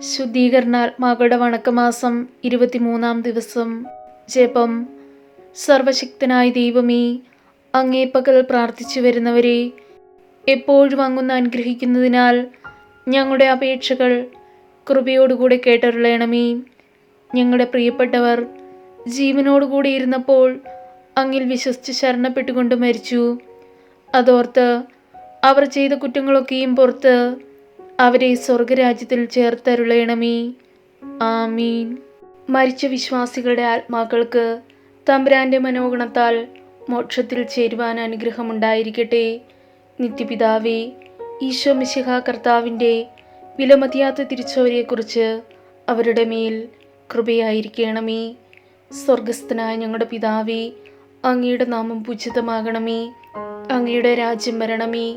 ശുദ്ധീകരണാത്മാക്കളുടെ വണക്കമാസം ഇരുപത്തിമൂന്നാം ദിവസം. ജപം. സർവശക്തനായ ദൈവമേ അങ്ങേ പ്രാർത്ഥിച്ചു വരുന്നവരെ എപ്പോഴും അങ്ങൊന്ന് അനുഗ്രഹിക്കുന്നതിനാൽ ഞങ്ങളുടെ അപേക്ഷകൾ കൃപയോടുകൂടെ കേട്ടരുളയണമേ ഞങ്ങളുടെ പ്രിയപ്പെട്ടവർ ജീവനോടുകൂടി ഇരുന്നപ്പോൾ അങ്ങിൽ വിശ്വസിച്ച് ശരണപ്പെട്ടുകൊണ്ട് മരിച്ചു. അതോർത്ത് അവർ ചെയ്ത കുറ്റങ്ങളൊക്കെയും പുറത്ത് അവരെ സ്വർഗരാജ്യത്തിൽ ചേർത്തരുളയണമേ ആമീൻ. മരിച്ച വിശ്വാസികളുടെ ആത്മാക്കൾക്ക് തമ്പുരാന്റെ മനോഗണത്താൽ മോക്ഷത്തിൽ ചേരുവാൻ അനുഗ്രഹമുണ്ടായിരിക്കട്ടെ. നിത്യപിതാവേ ഈശോ മിശിഹ കർത്താവിന്റെ വിലമതിയാത്ത തിരിച്ചവരെക്കുറിച്ച് അവരുടെ മേൽ കൃപയായിരിക്കണമേ. സ്വർഗസ്ഥനായ ഞങ്ങളുടെ പിതാവേ അങ്ങയുടെ നാമം പൂജിതമാകണമേ. അങ്ങയുടെ രാജ്യം വരണമേ.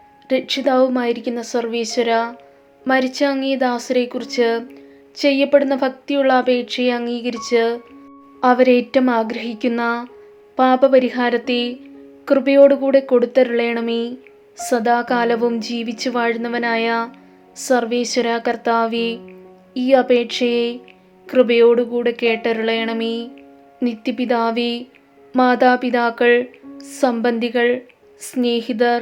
രക്ഷിതാവുമായിരിക്കുന്ന സർവീശ്വര മരിച്ച അങ്ങേ ദാസരെക്കുറിച്ച് ചെയ്യപ്പെടുന്ന ഭക്തിയുള്ള അപേക്ഷയെ അംഗീകരിച്ച് അവരേറ്റം ആഗ്രഹിക്കുന്ന പാപപരിഹാരത്തെ കൃപയോടുകൂടെ കൊടുത്തരുളയണമേ സദാകാലവും ജീവിച്ചു വാഴുന്നവനായ സർവേശ്വര കർത്താവെ ഈ അപേക്ഷയെ കൃപയോടുകൂടെ കേട്ടരുളയണമേ നിത്യപിതാവേ മാതാപിതാക്കൾ സംബന്ധികൾ സ്നേഹിതർ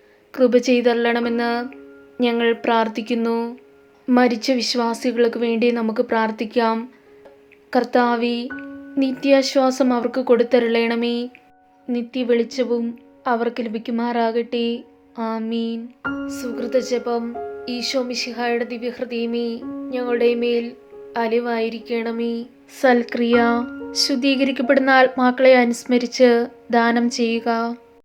കൃപ ചെയ്തള്ളണമെന്ന് ഞങ്ങൾ പ്രാർത്ഥിക്കുന്നു. മരിച്ച വിശ്വാസികൾക്ക് വേണ്ടി നമുക്ക് പ്രാർത്ഥിക്കാം. കർത്താവി നിത്യാശ്വാസം അവർക്ക് കൊടുത്തരുളയണമേ നിത്യ വെളിച്ചവും അവർക്ക് ലഭിക്കുമാറാകട്ടെ. ആമീൻ. സുഹൃത ജപം ഈശോ മിശിഹായുടെ ദിവ്യഹൃദയമേ ഞങ്ങളുടെ മേൽ അലിവായിരിക്കണമേ. സൽക്രിയ ശുദ്ധീകരിക്കപ്പെടുന്ന ആത്മാക്കളെ അനുസ്മരിച്ച് ദാനം ചെയ്യുക.